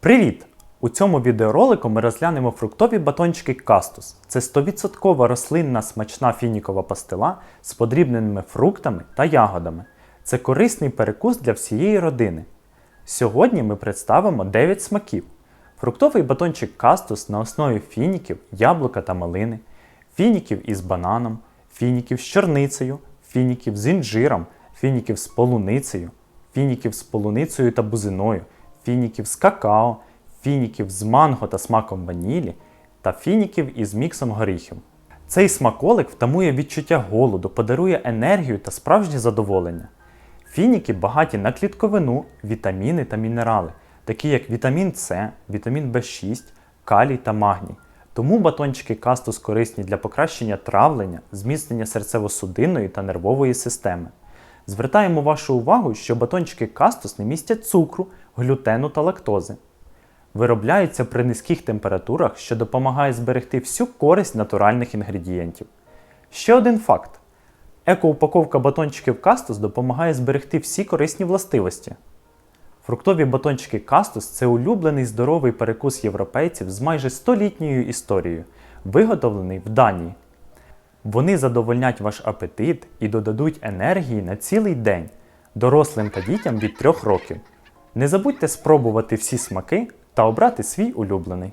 Привіт! У цьому відеоролику ми розглянемо фруктові батончики кастус. Це 100% рослинна смачна фінікова пастила з подрібненими фруктами та ягодами. Це корисний перекус для всієї родини. Сьогодні ми представимо 9 смаків. Фруктовий батончик кастус на основі фініків, яблука та малини, фініків із бананом, фініків з чорницею, фініків з інжиром, фініків з полуницею, фініків з полуницею та бузиною, фініків з какао, фініків з манго та смаком ванілі та фініків із міксом горіхів. Цей смаколик втамує відчуття голоду, подарує енергію та справжнє задоволення. Фініки багаті на клітковину, вітаміни та мінерали, такі як вітамін С, вітамін В6, калій та магній. Тому батончики кастус корисні для покращення травлення, зміцнення серцево-судинної та нервової системи. Звертаємо вашу увагу, що батончики кастус не містять цукру, глютену та лактози. Виробляються при низьких температурах, що допомагає зберегти всю користь натуральних інгредієнтів. Ще один факт: екоупаковка батончиків кастус допомагає зберегти всі корисні властивості. Фруктові батончики кастус це улюблений здоровий перекус європейців з майже столітньою історією, виготовлений в Данії. Вони задовольнять ваш апетит і додадуть енергії на цілий день дорослим та дітям від 3 років. Не забудьте спробувати всі смаки та обрати свій улюблений.